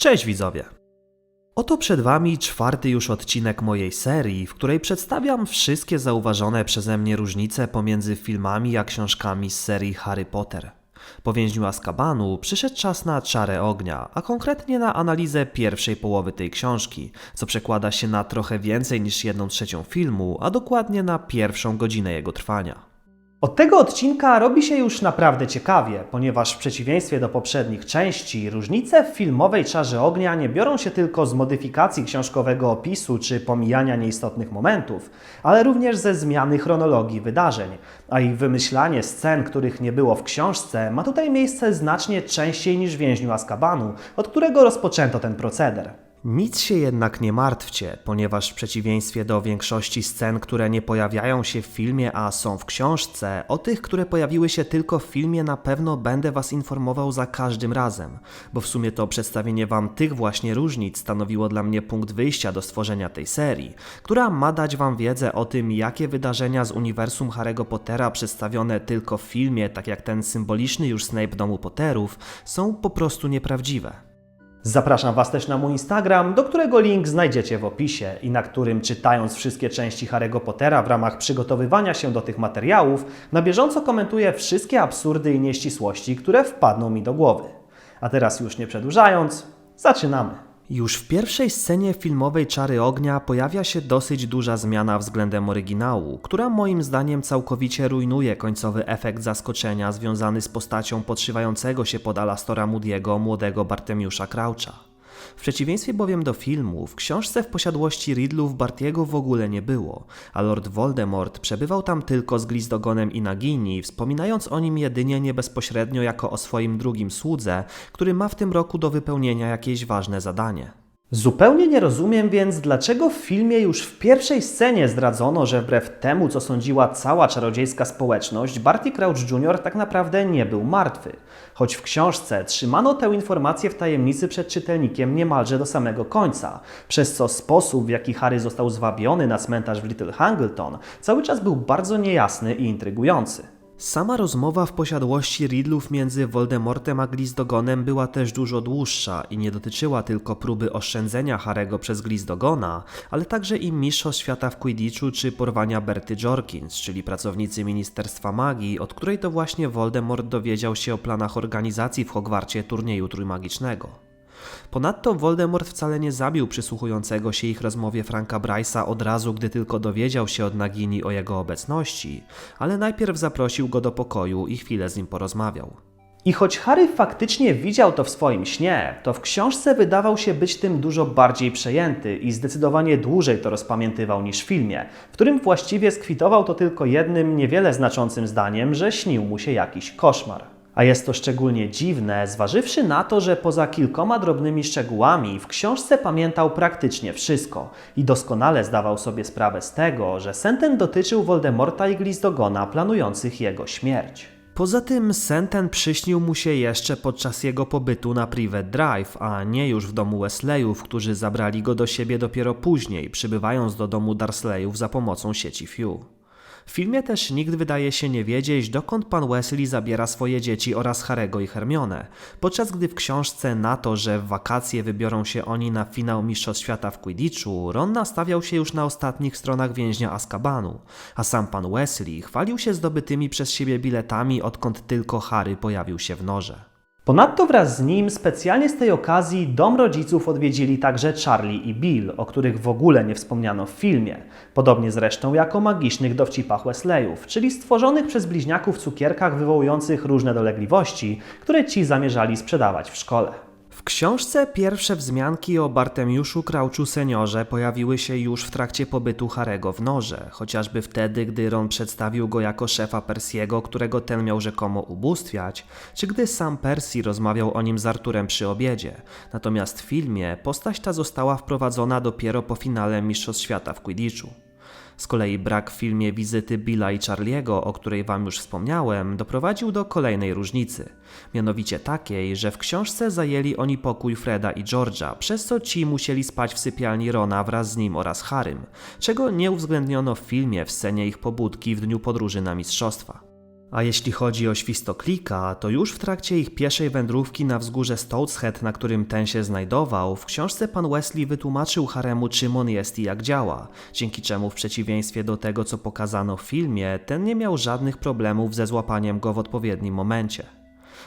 Cześć widzowie! Oto przed Wami czwarty już odcinek mojej serii, w której przedstawiam wszystkie zauważone przeze mnie różnice pomiędzy filmami a książkami z serii Harry Potter. Po więźniu Azkabanu przyszedł czas na Czarę Ognia, a konkretnie na analizę pierwszej połowy tej książki, co przekłada się na trochę więcej niż jedną trzecią filmu, a dokładnie na pierwszą godzinę jego trwania. Od tego odcinka robi się już naprawdę ciekawie, ponieważ w przeciwieństwie do poprzednich części, różnice w filmowej czarze ognia nie biorą się tylko z modyfikacji książkowego opisu czy pomijania nieistotnych momentów, ale również ze zmiany chronologii wydarzeń, a ich wymyślanie scen, których nie było w książce, ma tutaj miejsce znacznie częściej niż w więźniu Azkabanu, od którego rozpoczęto ten proceder. Nic się jednak nie martwcie, ponieważ w przeciwieństwie do większości scen, które nie pojawiają się w filmie, a są w książce, o tych, które pojawiły się tylko w filmie, na pewno będę Was informował za każdym razem, bo w sumie to przedstawienie Wam tych właśnie różnic stanowiło dla mnie punkt wyjścia do stworzenia tej serii, która ma dać Wam wiedzę o tym, jakie wydarzenia z uniwersum Harry'ego Pottera przedstawione tylko w filmie, tak jak ten symboliczny już Snape domu Potterów, są po prostu nieprawdziwe. Zapraszam Was też na mój Instagram, do którego link znajdziecie w opisie i na którym czytając wszystkie części Harry'ego Pottera w ramach przygotowywania się do tych materiałów, na bieżąco komentuję wszystkie absurdy i nieścisłości, które wpadną mi do głowy. A teraz już nie przedłużając, zaczynamy. Już w pierwszej scenie filmowej Czary Ognia pojawia się dosyć duża zmiana względem oryginału, która moim zdaniem całkowicie rujnuje końcowy efekt zaskoczenia związany z postacią podszywającego się pod Alastora Moody'ego młodego Bartemiusza Croucha. W przeciwieństwie bowiem do filmu, w książce w posiadłości Riddlów Bartiego w ogóle nie było, a Lord Voldemort przebywał tam tylko z Glizdogonem i Nagini, wspominając o nim jedynie nie bezpośrednio jako o swoim drugim słudze, który ma w tym roku do wypełnienia jakieś ważne zadanie. Zupełnie nie rozumiem więc, dlaczego w filmie już w pierwszej scenie zdradzono, że wbrew temu, co sądziła cała czarodziejska społeczność, Barty Crouch Jr. tak naprawdę nie był martwy. Choć w książce trzymano tę informację w tajemnicy przed czytelnikiem niemalże do samego końca, przez co sposób, w jaki Harry został zwabiony na cmentarz w Little Hangleton, cały czas był bardzo niejasny i intrygujący. Sama rozmowa w posiadłości Riddlów między Voldemortem a Glizdogonem była też dużo dłuższa i nie dotyczyła tylko próby oszczędzenia Harego przez Glizdogona, ale także i Mistrzostw Świata w Quidditchu czy porwania Berty Jorkins, czyli pracownicy Ministerstwa Magii, od której to właśnie Voldemort dowiedział się o planach organizacji w Hogwarcie turnieju trójmagicznego. Ponadto Voldemort wcale nie zabił przysłuchującego się ich rozmowie Franka Bryce'a od razu, gdy tylko dowiedział się od Nagini o jego obecności, ale najpierw zaprosił go do pokoju i chwilę z nim porozmawiał. I choć Harry faktycznie widział to w swoim śnie, to w książce wydawał się być tym dużo bardziej przejęty i zdecydowanie dłużej to rozpamiętywał niż w filmie, w którym właściwie skwitował to tylko jednym niewiele znaczącym zdaniem, że śnił mu się jakiś koszmar. A jest to szczególnie dziwne, zważywszy na to, że poza kilkoma drobnymi szczegółami w książce pamiętał praktycznie wszystko i doskonale zdawał sobie sprawę z tego, że sen ten dotyczył Voldemorta i Glizdogona planujących jego śmierć. Poza tym sen ten przyśnił mu się jeszcze podczas jego pobytu na Private Drive, a nie już w domu Wesleyów, którzy zabrali go do siebie dopiero później, przybywając do domu Dursleyów za pomocą sieci Few. W filmie też nikt wydaje się nie wiedzieć, dokąd pan Wesley zabiera swoje dzieci oraz Harego i Hermione, podczas gdy w książce na to, że w wakacje wybiorą się oni na finał Mistrzostw Świata w Quidditchu, Ron nastawiał się już na ostatnich stronach więźnia Azkabanu, a sam pan Wesley chwalił się zdobytymi przez siebie biletami, odkąd tylko Harry pojawił się w norze. Ponadto wraz z nim specjalnie z tej okazji dom rodziców odwiedzili także Charlie i Bill, o których w ogóle nie wspomniano w filmie. Podobnie zresztą jak o magicznych dowcipach Wesleyów, czyli stworzonych przez bliźniaków cukierkach wywołujących różne dolegliwości, które ci zamierzali sprzedawać w szkole. W książce pierwsze wzmianki o Bartemiuszu Crouchu seniorze pojawiły się już w trakcie pobytu Harego w Norze, chociażby wtedy, gdy Ron przedstawił go jako szefa Persiego, którego ten miał rzekomo ubóstwiać, czy gdy sam Percy rozmawiał o nim z Arturem przy obiedzie. Natomiast w filmie postać ta została wprowadzona dopiero po finale Mistrzostw Świata w Quidditchu. Z kolei brak w filmie wizyty Billa i Charliego, o której Wam już wspomniałem, doprowadził do kolejnej różnicy. Mianowicie takiej, że w książce zajęli oni pokój Freda i George'a, przez co ci musieli spać w sypialni Rona wraz z nim oraz Harrym, czego nie uwzględniono w filmie w scenie ich pobudki w dniu podróży na mistrzostwa. A jeśli chodzi o Świstoklika, to już w trakcie ich pieszej wędrówki na wzgórze Stoatshead, na którym ten się znajdował, w książce pan Wesley wytłumaczył Haremu czym on jest i jak działa, dzięki czemu w przeciwieństwie do tego co pokazano w filmie, ten nie miał żadnych problemów ze złapaniem go w odpowiednim momencie.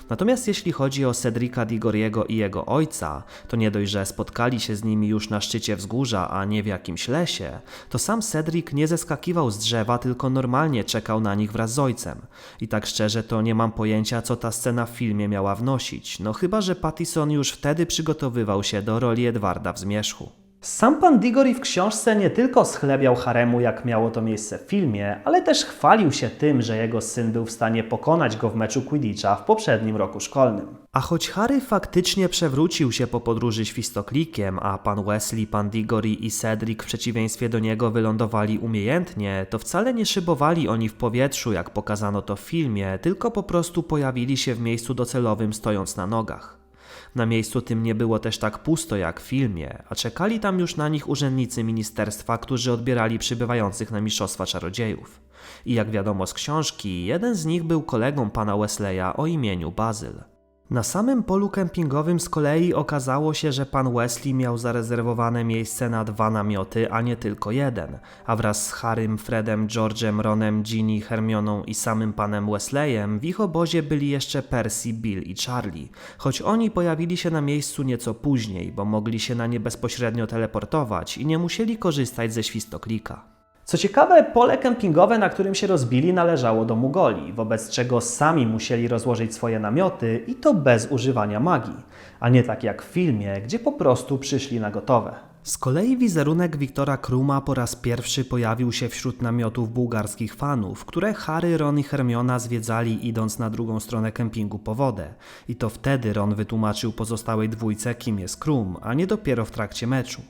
Natomiast jeśli chodzi o Cedrika Digoriego i jego ojca, to nie dość, że spotkali się z nimi już na szczycie wzgórza, a nie w jakimś lesie, to sam Cedric nie zeskakiwał z drzewa, tylko normalnie czekał na nich wraz z ojcem. I tak szczerze to nie mam pojęcia, co ta scena w filmie miała wnosić, no chyba, że Pattison już wtedy przygotowywał się do roli Edwarda w Zmierzchu. Sam pan Diggory w książce nie tylko schlebiał haremu, jak miało to miejsce w filmie, ale też chwalił się tym, że jego syn był w stanie pokonać go w meczu Quidditcha w poprzednim roku szkolnym. A choć Harry faktycznie przewrócił się po podróży świstoklikiem, a pan Wesley, pan Diggory i Cedric w przeciwieństwie do niego wylądowali umiejętnie, to wcale nie szybowali oni w powietrzu, jak pokazano to w filmie, tylko po prostu pojawili się w miejscu docelowym stojąc na nogach. Na miejscu tym nie było też tak pusto jak w filmie, a czekali tam już na nich urzędnicy ministerstwa, którzy odbierali przybywających na Mistrzostwa Czarodziejów. I jak wiadomo z książki, jeden z nich był kolegą pana Wesleya o imieniu Bazyl. Na samym polu kempingowym z kolei okazało się, że pan Wesley miał zarezerwowane miejsce na dwa namioty, a nie tylko jeden, a wraz z Harrym, Fredem, George'em, Ronem, Ginny, Hermioną i samym panem Wesleyem w ich obozie byli jeszcze Percy, Bill i Charlie, choć oni pojawili się na miejscu nieco później, bo mogli się na nie bezpośrednio teleportować i nie musieli korzystać ze świstoklika. Co ciekawe, pole kempingowe, na którym się rozbili, należało do Mugoli, wobec czego sami musieli rozłożyć swoje namioty i to bez używania magii, a nie tak jak w filmie, gdzie po prostu przyszli na gotowe. Z kolei wizerunek Wiktora Kruma po raz pierwszy pojawił się wśród namiotów bułgarskich fanów, które Harry, Ron i Hermiona zwiedzali idąc na drugą stronę kempingu po wodę. I to wtedy Ron wytłumaczył pozostałej dwójce, kim jest Krum, a nie dopiero w trakcie meczu.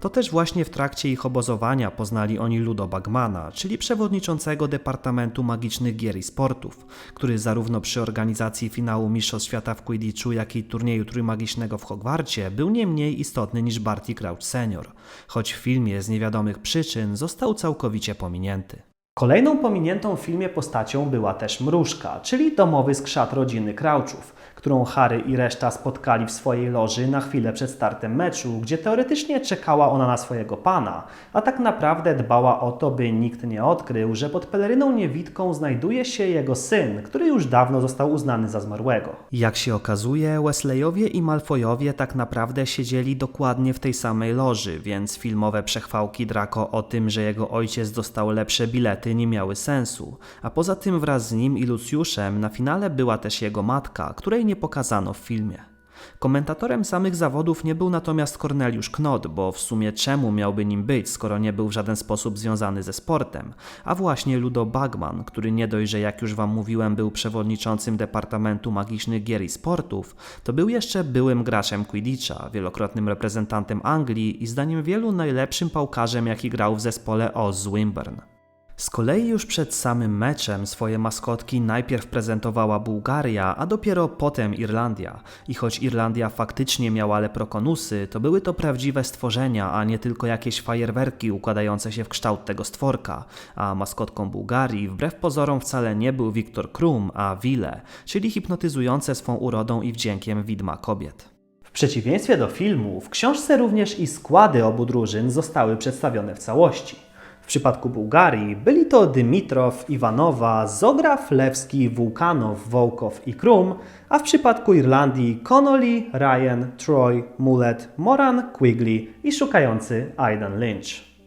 To też właśnie w trakcie ich obozowania poznali oni Ludo Bagmana, czyli przewodniczącego Departamentu Magicznych Gier i Sportów, który zarówno przy organizacji finału Mistrzostw Świata w Quidditchu, jak i turnieju trójmagicznego w Hogwarcie był nie mniej istotny niż Barty Crouch senior, choć w filmie z niewiadomych przyczyn został całkowicie pominięty. Kolejną pominiętą w filmie postacią była też Mrużka, czyli domowy skrzat rodziny Crouchów, którą Harry i reszta spotkali w swojej loży na chwilę przed startem meczu, gdzie teoretycznie czekała ona na swojego pana, a tak naprawdę dbała o to, by nikt nie odkrył, że pod peleryną niewidką znajduje się jego syn, który już dawno został uznany za zmarłego. Jak się okazuje, Wesleyowie i Malfoyowie tak naprawdę siedzieli dokładnie w tej samej loży, więc filmowe przechwałki Draco o tym, że jego ojciec dostał lepsze bilety nie miały sensu, a poza tym wraz z nim i Lucjuszem na finale była też jego matka, której nie pokazano w filmie. Komentatorem samych zawodów nie był natomiast Corneliusz Knot, bo w sumie czemu miałby nim być, skoro nie był w żaden sposób związany ze sportem, a właśnie Ludo Bagman, który nie dość, że jak już wam mówiłem był przewodniczącym Departamentu Magicznych Gier i Sportów, to był jeszcze byłym graczem Quidditcha, wielokrotnym reprezentantem Anglii i zdaniem wielu najlepszym pałkarzem jaki grał w zespole Oz Swinburne. Z kolei już przed samym meczem swoje maskotki najpierw prezentowała Bułgaria, a dopiero potem Irlandia. I choć Irlandia faktycznie miała leprokonusy, to były to prawdziwe stworzenia, a nie tylko jakieś fajerwerki układające się w kształt tego stworka. A maskotką Bułgarii wbrew pozorom wcale nie był Wiktor Krum, a Wile, czyli hipnotyzujące swą urodą i wdziękiem widma kobiet. W przeciwieństwie do filmu, w książce również i składy obu drużyn zostały przedstawione w całości. W przypadku Bułgarii byli to Dymitrow, Iwanowa, Zograf, Lewski, Wulkanow, Wołkow i Krum, a w przypadku Irlandii Connolly, Ryan, Troy, Mulet, Moran, Quigley i szukający Aidan Lynch.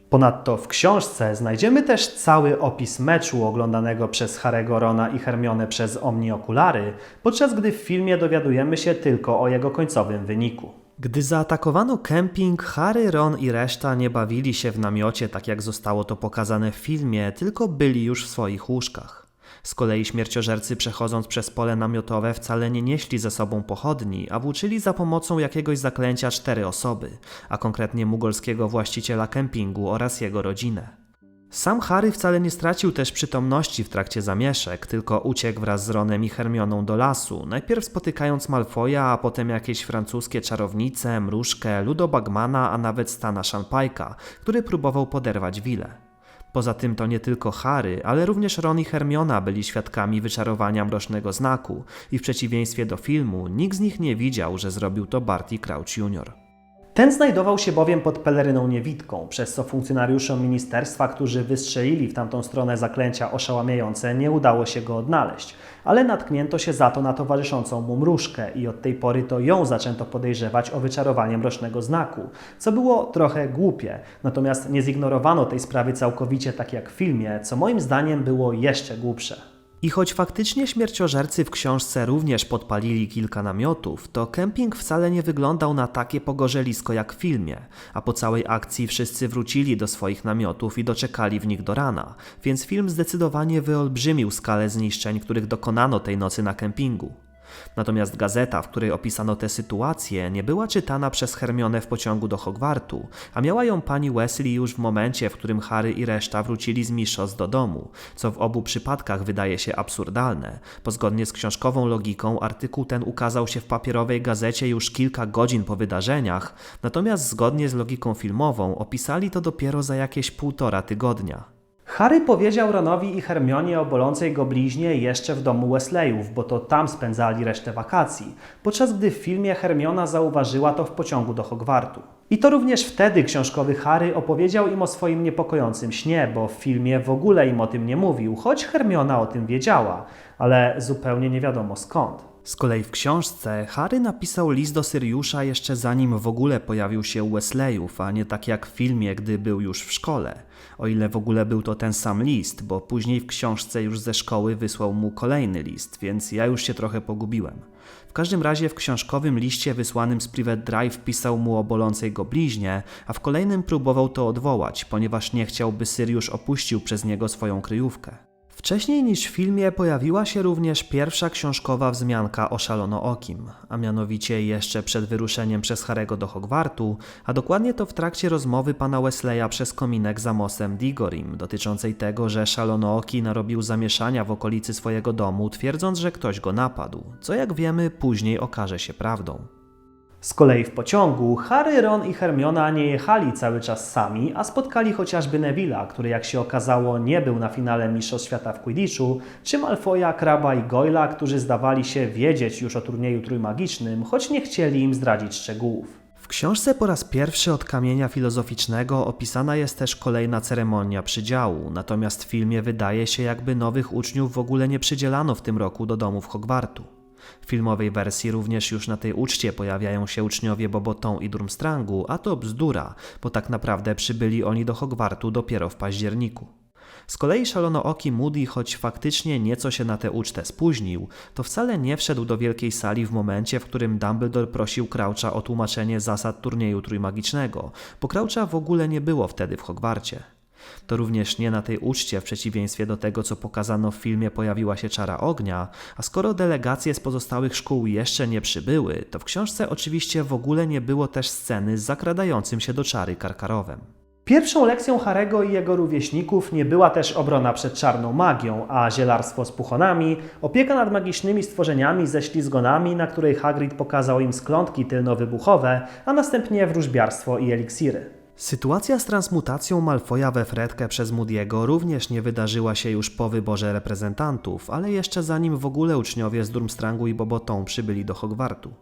Ponadto w książce znajdziemy też cały opis meczu oglądanego przez Harego, Rona i Hermione przez Omni Okulary, podczas gdy w filmie dowiadujemy się tylko o jego końcowym wyniku. Gdy zaatakowano kemping, Harry, Ron i reszta nie bawili się w namiocie tak jak zostało to pokazane w filmie, tylko byli już w swoich łóżkach. Z kolei śmierciożercy przechodząc przez pole namiotowe wcale nie nieśli ze sobą pochodni, a włóczyli za pomocą jakiegoś zaklęcia cztery osoby, a konkretnie mugolskiego właściciela kempingu oraz jego rodzinę. Sam Harry wcale nie stracił też przytomności w trakcie zamieszek, tylko uciekł wraz z Ronem i Hermioną do lasu, najpierw spotykając Malfoya, a potem jakieś francuskie czarownice, mrużkę, Ludo Bagmana, a nawet Stana Shanpajka, który próbował poderwać Willę. Poza tym to nie tylko Harry, ale również Ron i Hermiona byli świadkami wyczarowania mrocznego znaku i w przeciwieństwie do filmu nikt z nich nie widział, że zrobił to Barty Crouch Jr. Ten znajdował się bowiem pod peleryną niewidką, przez co funkcjonariuszom ministerstwa, którzy wystrzelili w tamtą stronę zaklęcia oszałamiające, nie udało się go odnaleźć, ale natknięto się za to na towarzyszącą mu mrużkę i od tej pory to ją zaczęto podejrzewać o wyczarowanie mrocznego znaku, co było trochę głupie, natomiast nie zignorowano tej sprawy całkowicie tak jak w filmie, co moim zdaniem było jeszcze głupsze. I choć faktycznie śmierciożercy w książce również podpalili kilka namiotów, to kemping wcale nie wyglądał na takie pogorzelisko jak w filmie, a po całej akcji wszyscy wrócili do swoich namiotów i doczekali w nich do rana, więc film zdecydowanie wyolbrzymił skalę zniszczeń, których dokonano tej nocy na kempingu. Natomiast gazeta, w której opisano tę sytuację, nie była czytana przez Hermionę w pociągu do Hogwartu, a miała ją pani Wesley już w momencie, w którym Harry i reszta wrócili z Miszos do domu, co w obu przypadkach wydaje się absurdalne, bo zgodnie z książkową logiką artykuł ten ukazał się w papierowej gazecie już kilka godzin po wydarzeniach, natomiast zgodnie z logiką filmową opisali to dopiero za jakieś półtora tygodnia. Harry powiedział Ronowi i Hermionie o bolącej go bliźnie jeszcze w domu Wesleyów, bo to tam spędzali resztę wakacji, podczas gdy w filmie Hermiona zauważyła to w pociągu do Hogwartu. I to również wtedy książkowy Harry opowiedział im o swoim niepokojącym śnie, bo w filmie w ogóle im o tym nie mówił, choć Hermiona o tym wiedziała, ale zupełnie nie wiadomo skąd. Z kolei w książce Harry napisał list do Syriusza jeszcze zanim w ogóle pojawił się Wesleyów, a nie tak jak w filmie, gdy był już w szkole. O ile w ogóle był to ten sam list, bo później w książce już ze szkoły wysłał mu kolejny list, więc ja już się trochę pogubiłem. W każdym razie w książkowym liście wysłanym z Private Drive pisał mu o bolącej go bliźnie, a w kolejnym próbował to odwołać, ponieważ nie chciał, by Syriusz opuścił przez niego swoją kryjówkę. Wcześniej niż w filmie pojawiła się również pierwsza książkowa wzmianka o Szalonookim, a mianowicie jeszcze przed wyruszeniem przez Harego do Hogwartu, a dokładnie to w trakcie rozmowy pana Wesleya przez kominek za mostem Digorim, dotyczącej tego, że Szalonooki narobił zamieszania w okolicy swojego domu, twierdząc, że ktoś go napadł, co jak wiemy później okaże się prawdą. Z kolei w pociągu Harry, Ron i Hermiona nie jechali cały czas sami, a spotkali chociażby Neville'a, który jak się okazało nie był na finale Mistrzostw Świata w Quidditchu, czy Malfoya, Kraba i Goyla, którzy zdawali się wiedzieć już o turnieju trójmagicznym, choć nie chcieli im zdradzić szczegółów. W książce po raz pierwszy od kamienia filozoficznego opisana jest też kolejna ceremonia przydziału, natomiast w filmie wydaje się jakby nowych uczniów w ogóle nie przydzielano w tym roku do domów Hogwartu. W filmowej wersji również już na tej uczcie pojawiają się uczniowie Boboton i Durmstrangu, a to bzdura, bo tak naprawdę przybyli oni do Hogwartu dopiero w październiku. Z kolei szalonooki Moody, choć faktycznie nieco się na tę ucztę spóźnił, to wcale nie wszedł do wielkiej sali w momencie, w którym Dumbledore prosił Croucha o tłumaczenie zasad turnieju trójmagicznego, bo Croucha w ogóle nie było wtedy w Hogwarcie. To również nie na tej uczcie, w przeciwieństwie do tego, co pokazano w filmie, pojawiła się czara ognia, a skoro delegacje z pozostałych szkół jeszcze nie przybyły, to w książce oczywiście w ogóle nie było też sceny z zakradającym się do czary karkarowem. Pierwszą lekcją Harego i jego rówieśników nie była też obrona przed czarną magią, a zielarstwo z puchonami, opieka nad magicznymi stworzeniami ze ślizgonami, na której Hagrid pokazał im sklątki tylnowybuchowe, a następnie wróżbiarstwo i eliksiry. Sytuacja z transmutacją Malfoja we Fredkę przez Moody'ego również nie wydarzyła się już po wyborze reprezentantów, ale jeszcze zanim w ogóle uczniowie z Durmstrangu i Boboton przybyli do Hogwartu.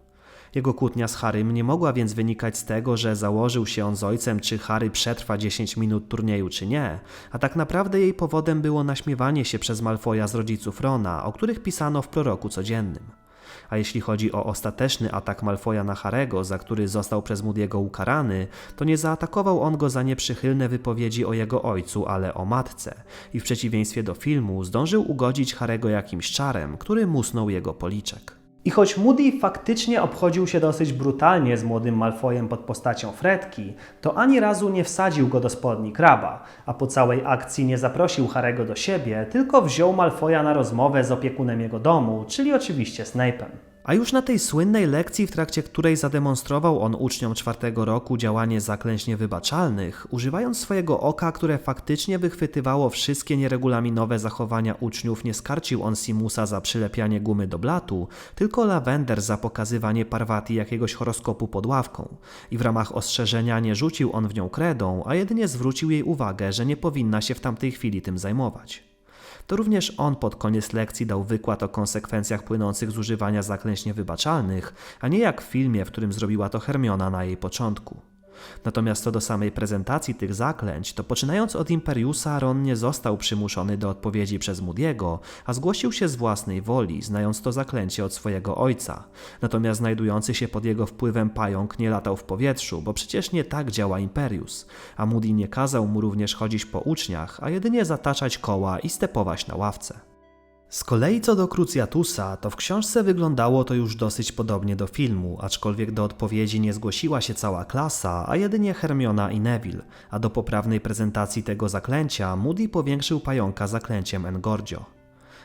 Jego kłótnia z Harrym nie mogła więc wynikać z tego, że założył się on z ojcem, czy Harry przetrwa 10 minut turnieju, czy nie, a tak naprawdę jej powodem było naśmiewanie się przez Malfoja z rodziców Rona, o których pisano w proroku codziennym. A jeśli chodzi o ostateczny atak Malfoja na Harego, za który został przez Moody'ego ukarany, to nie zaatakował on go za nieprzychylne wypowiedzi o jego ojcu, ale o matce. I w przeciwieństwie do filmu zdążył ugodzić Harego jakimś czarem, który musnął jego policzek. I choć Moody faktycznie obchodził się dosyć brutalnie z młodym Malfojem pod postacią Fredki, to ani razu nie wsadził go do spodni kraba, a po całej akcji nie zaprosił Harego do siebie, tylko wziął Malfoja na rozmowę z opiekunem jego domu, czyli oczywiście Snape'em. A już na tej słynnej lekcji, w trakcie której zademonstrował on uczniom czwartego roku działanie zaklęć niewybaczalnych, używając swojego oka, które faktycznie wychwytywało wszystkie nieregulaminowe zachowania uczniów, nie skarcił on Simusa za przylepianie gumy do blatu, tylko Lavender za pokazywanie Parvati jakiegoś horoskopu pod ławką. I w ramach ostrzeżenia nie rzucił on w nią kredą, a jedynie zwrócił jej uwagę, że nie powinna się w tamtej chwili tym zajmować. To również on pod koniec lekcji dał wykład o konsekwencjach płynących z używania zaklęć niewybaczalnych, a nie jak w filmie, w którym zrobiła to Hermiona na jej początku. Natomiast co do samej prezentacji tych zaklęć, to poczynając od Imperiusa, Ron nie został przymuszony do odpowiedzi przez Moody'ego, a zgłosił się z własnej woli, znając to zaklęcie od swojego ojca. Natomiast znajdujący się pod jego wpływem pająk nie latał w powietrzu, bo przecież nie tak działa Imperius, a Moody nie kazał mu również chodzić po uczniach, a jedynie zataczać koła i stepować na ławce. Z kolei co do Cruciatusa, to w książce wyglądało to już dosyć podobnie do filmu, aczkolwiek do odpowiedzi nie zgłosiła się cała klasa, a jedynie Hermiona i Neville, a do poprawnej prezentacji tego zaklęcia Moody powiększył pająka zaklęciem Engordio.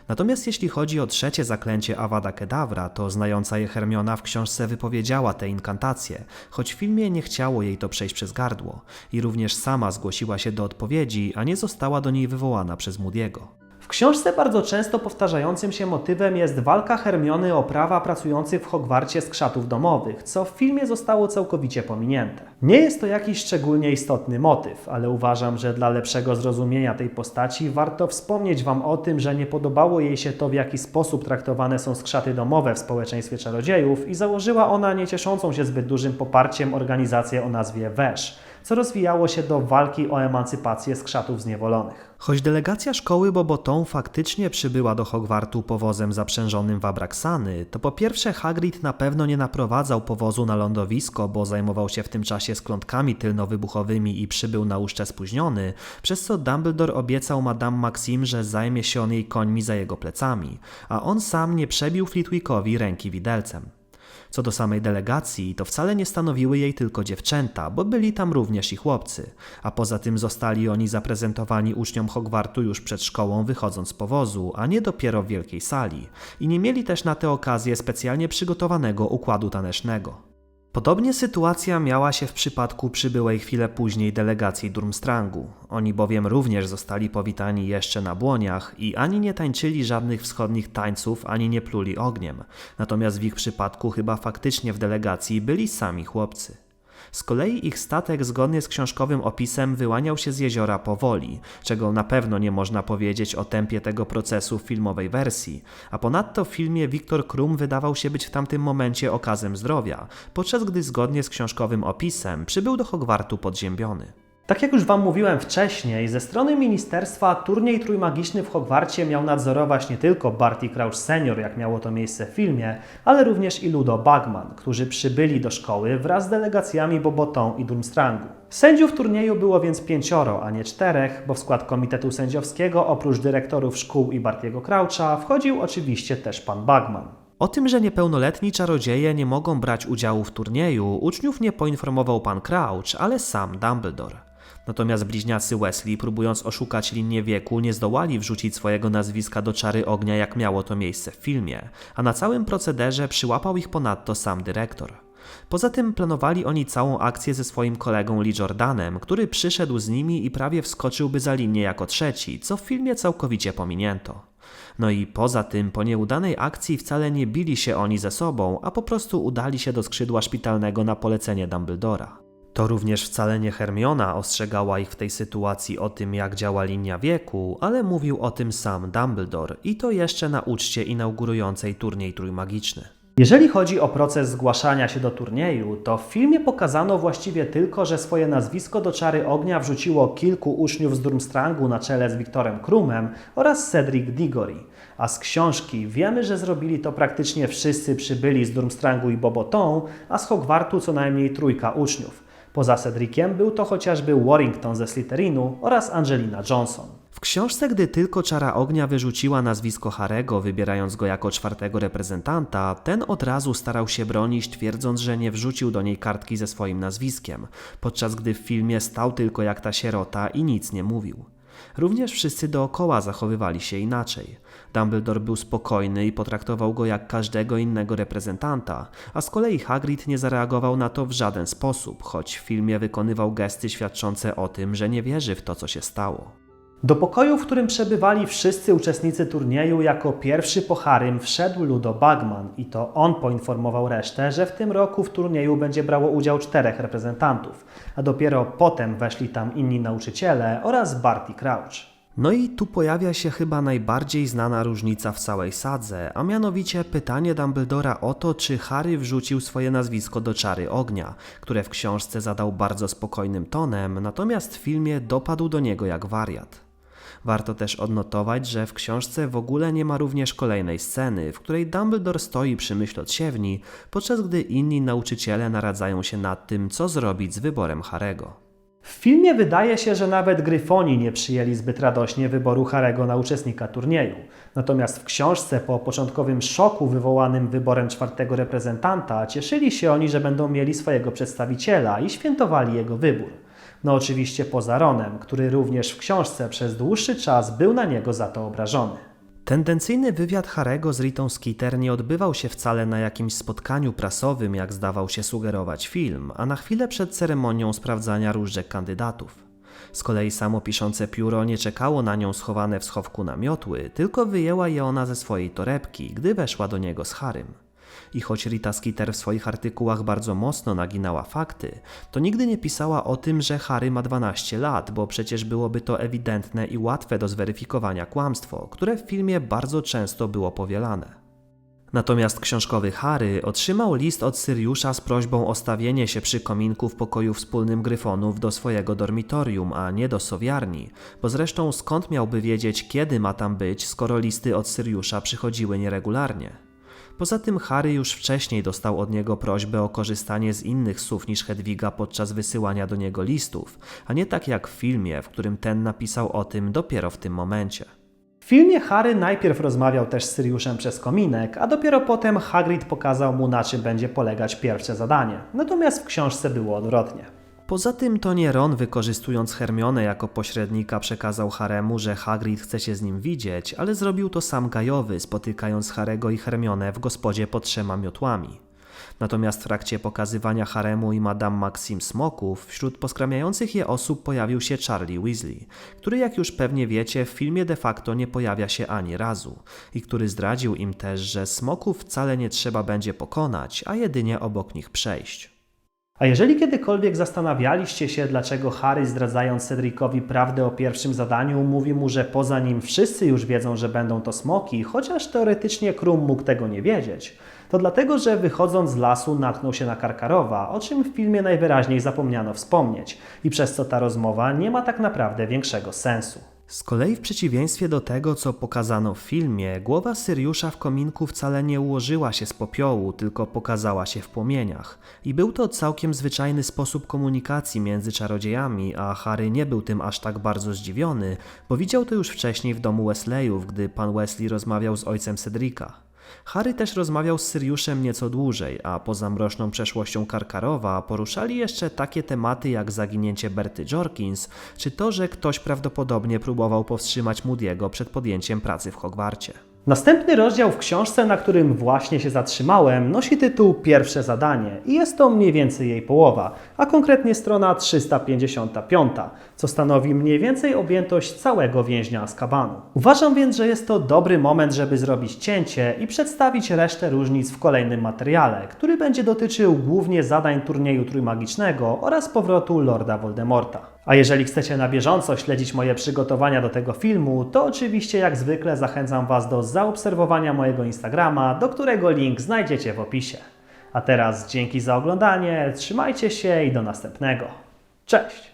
Natomiast jeśli chodzi o trzecie zaklęcie Avada Kedavra, to znająca je Hermiona w książce wypowiedziała te inkantacje, choć w filmie nie chciało jej to przejść przez gardło i również sama zgłosiła się do odpowiedzi, a nie została do niej wywołana przez Moody'ego. W książce bardzo często powtarzającym się motywem jest walka Hermiony o prawa pracujących w Hogwarcie skrzatów domowych, co w filmie zostało całkowicie pominięte. Nie jest to jakiś szczególnie istotny motyw, ale uważam, że dla lepszego zrozumienia tej postaci warto wspomnieć Wam o tym, że nie podobało jej się to, w jaki sposób traktowane są skrzaty domowe w społeczeństwie czarodziejów i założyła ona niecieszącą się zbyt dużym poparciem organizację o nazwie WESZ co rozwijało się do walki o emancypację skrzatów zniewolonych. Choć delegacja szkoły Boboton faktycznie przybyła do Hogwartu powozem zaprzężonym w Abraxany, to po pierwsze Hagrid na pewno nie naprowadzał powozu na lądowisko, bo zajmował się w tym czasie sklątkami tylnowybuchowymi i przybył na uszcze spóźniony, przez co Dumbledore obiecał Madame Maxim, że zajmie się on jej końmi za jego plecami, a on sam nie przebił Flitwickowi ręki widelcem. Co do samej delegacji, to wcale nie stanowiły jej tylko dziewczęta, bo byli tam również i chłopcy, a poza tym zostali oni zaprezentowani uczniom Hogwartu już przed szkołą wychodząc z powozu, a nie dopiero w wielkiej sali i nie mieli też na tę okazję specjalnie przygotowanego układu tanecznego. Podobnie sytuacja miała się w przypadku przybyłej chwilę później delegacji Durmstrangu. Oni bowiem również zostali powitani jeszcze na błoniach i ani nie tańczyli żadnych wschodnich tańców, ani nie pluli ogniem. Natomiast w ich przypadku chyba faktycznie w delegacji byli sami chłopcy. Z kolei ich statek zgodnie z książkowym opisem wyłaniał się z jeziora powoli, czego na pewno nie można powiedzieć o tempie tego procesu w filmowej wersji, a ponadto w filmie Wiktor Krum wydawał się być w tamtym momencie okazem zdrowia, podczas gdy zgodnie z książkowym opisem przybył do Hogwartu podziębiony. Tak jak już Wam mówiłem wcześniej, ze strony ministerstwa turniej trójmagiczny w Hogwarcie miał nadzorować nie tylko Barty Crouch senior, jak miało to miejsce w filmie, ale również i Ludo Bagman, którzy przybyli do szkoły wraz z delegacjami Boboton i Durmstrangu. Sędziów turnieju było więc pięcioro, a nie czterech, bo w skład komitetu sędziowskiego oprócz dyrektorów szkół i Bartiego Croucha wchodził oczywiście też pan Bagman. O tym, że niepełnoletni czarodzieje nie mogą brać udziału w turnieju, uczniów nie poinformował pan Crouch, ale sam Dumbledore. Natomiast bliźniacy Wesley, próbując oszukać linię wieku, nie zdołali wrzucić swojego nazwiska do czary ognia, jak miało to miejsce w filmie, a na całym procederze przyłapał ich ponadto sam dyrektor. Poza tym planowali oni całą akcję ze swoim kolegą Lee Jordanem, który przyszedł z nimi i prawie wskoczyłby za linię jako trzeci, co w filmie całkowicie pominięto. No i poza tym, po nieudanej akcji wcale nie bili się oni ze sobą, a po prostu udali się do skrzydła szpitalnego na polecenie Dumbledora. To również wcale nie Hermiona ostrzegała ich w tej sytuacji o tym, jak działa linia wieku, ale mówił o tym sam Dumbledore i to jeszcze na uczcie inaugurującej turniej trójmagiczny. Jeżeli chodzi o proces zgłaszania się do turnieju, to w filmie pokazano właściwie tylko, że swoje nazwisko do czary ognia wrzuciło kilku uczniów z Durmstrangu na czele z Wiktorem Krumem oraz Cedric Diggory. A z książki wiemy, że zrobili to praktycznie wszyscy przybyli z Durmstrangu i Boboton, a z Hogwartu co najmniej trójka uczniów. Poza Cedriciem był to chociażby Warrington ze Slytherinu oraz Angelina Johnson. W książce, gdy tylko Czara Ognia wyrzuciła nazwisko Harego, wybierając go jako czwartego reprezentanta, ten od razu starał się bronić, twierdząc, że nie wrzucił do niej kartki ze swoim nazwiskiem, podczas gdy w filmie stał tylko jak ta sierota i nic nie mówił. Również wszyscy dookoła zachowywali się inaczej. Dumbledore był spokojny i potraktował go jak każdego innego reprezentanta, a z kolei Hagrid nie zareagował na to w żaden sposób, choć w filmie wykonywał gesty świadczące o tym, że nie wierzy w to, co się stało. Do pokoju, w którym przebywali wszyscy uczestnicy turnieju, jako pierwszy po Harrym wszedł Ludo Bagman i to on poinformował resztę, że w tym roku w turnieju będzie brało udział czterech reprezentantów, a dopiero potem weszli tam inni nauczyciele oraz Barty Crouch. No i tu pojawia się chyba najbardziej znana różnica w całej sadze, a mianowicie pytanie Dumbledora o to, czy Harry wrzucił swoje nazwisko do czary ognia, które w książce zadał bardzo spokojnym tonem, natomiast w filmie dopadł do niego jak wariat. Warto też odnotować, że w książce w ogóle nie ma również kolejnej sceny, w której Dumbledore stoi przy myślodsiewni, podczas gdy inni nauczyciele naradzają się nad tym, co zrobić z wyborem Harego. W filmie wydaje się, że nawet Gryfoni nie przyjęli zbyt radośnie wyboru Harego na uczestnika turnieju. Natomiast w książce po początkowym szoku wywołanym wyborem czwartego reprezentanta cieszyli się oni, że będą mieli swojego przedstawiciela i świętowali jego wybór. No oczywiście poza Ronem, który również w książce przez dłuższy czas był na niego za to obrażony. Tendencyjny wywiad Harego z Ritą Skeeter nie odbywał się wcale na jakimś spotkaniu prasowym, jak zdawał się sugerować film, a na chwilę przed ceremonią sprawdzania różdżek kandydatów. Z kolei samo piszące pióro nie czekało na nią schowane w schowku na miotły, tylko wyjęła je ona ze swojej torebki, gdy weszła do niego z Harym. I choć Rita Skeeter w swoich artykułach bardzo mocno naginała fakty, to nigdy nie pisała o tym, że Harry ma 12 lat, bo przecież byłoby to ewidentne i łatwe do zweryfikowania kłamstwo, które w filmie bardzo często było powielane. Natomiast książkowy Harry otrzymał list od Syriusza z prośbą o stawienie się przy kominku w pokoju wspólnym Gryfonów do swojego dormitorium, a nie do sowiarni, bo zresztą skąd miałby wiedzieć, kiedy ma tam być, skoro listy od Syriusza przychodziły nieregularnie. Poza tym Harry już wcześniej dostał od niego prośbę o korzystanie z innych słów niż Hedwiga podczas wysyłania do niego listów, a nie tak jak w filmie, w którym ten napisał o tym dopiero w tym momencie. W filmie Harry najpierw rozmawiał też z Syriuszem przez kominek, a dopiero potem Hagrid pokazał mu na czym będzie polegać pierwsze zadanie. Natomiast w książce było odwrotnie. Poza tym to nie Ron wykorzystując Hermionę jako pośrednika przekazał Haremu, że Hagrid chce się z nim widzieć, ale zrobił to sam Gajowy, spotykając Harego i Hermionę w gospodzie pod trzema miotłami. Natomiast w trakcie pokazywania Haremu i Madame Maxim smoków, wśród poskramiających je osób pojawił się Charlie Weasley, który jak już pewnie wiecie w filmie de facto nie pojawia się ani razu i który zdradził im też, że smoków wcale nie trzeba będzie pokonać, a jedynie obok nich przejść. A jeżeli kiedykolwiek zastanawialiście się, dlaczego Harry zdradzając Cedricowi prawdę o pierwszym zadaniu, mówi mu, że poza nim wszyscy już wiedzą, że będą to smoki, chociaż teoretycznie Krum mógł tego nie wiedzieć, to dlatego, że wychodząc z lasu natknął się na Karkarowa, o czym w filmie najwyraźniej zapomniano wspomnieć i przez co ta rozmowa nie ma tak naprawdę większego sensu. Z kolei w przeciwieństwie do tego, co pokazano w filmie, głowa Syriusza w kominku wcale nie ułożyła się z popiołu, tylko pokazała się w płomieniach. I był to całkiem zwyczajny sposób komunikacji między czarodziejami, a Harry nie był tym aż tak bardzo zdziwiony, bo widział to już wcześniej w domu Wesleyów, gdy pan Wesley rozmawiał z ojcem Cedrika. Harry też rozmawiał z Syriuszem nieco dłużej, a poza mroczną przeszłością Karkarowa poruszali jeszcze takie tematy jak zaginięcie Berty Jorkins, czy to, że ktoś prawdopodobnie próbował powstrzymać Moody'ego przed podjęciem pracy w Hogwarcie. Następny rozdział w książce, na którym właśnie się zatrzymałem, nosi tytuł Pierwsze zadanie i jest to mniej więcej jej połowa, a konkretnie strona 355, co stanowi mniej więcej objętość całego więźnia Azkabanu. Uważam więc, że jest to dobry moment, żeby zrobić cięcie i przedstawić resztę różnic w kolejnym materiale, który będzie dotyczył głównie zadań turnieju trójmagicznego oraz powrotu Lorda Voldemorta. A jeżeli chcecie na bieżąco śledzić moje przygotowania do tego filmu, to oczywiście jak zwykle zachęcam Was do zaobserwowania mojego Instagrama, do którego link znajdziecie w opisie. A teraz dzięki za oglądanie, trzymajcie się i do następnego. Cześć!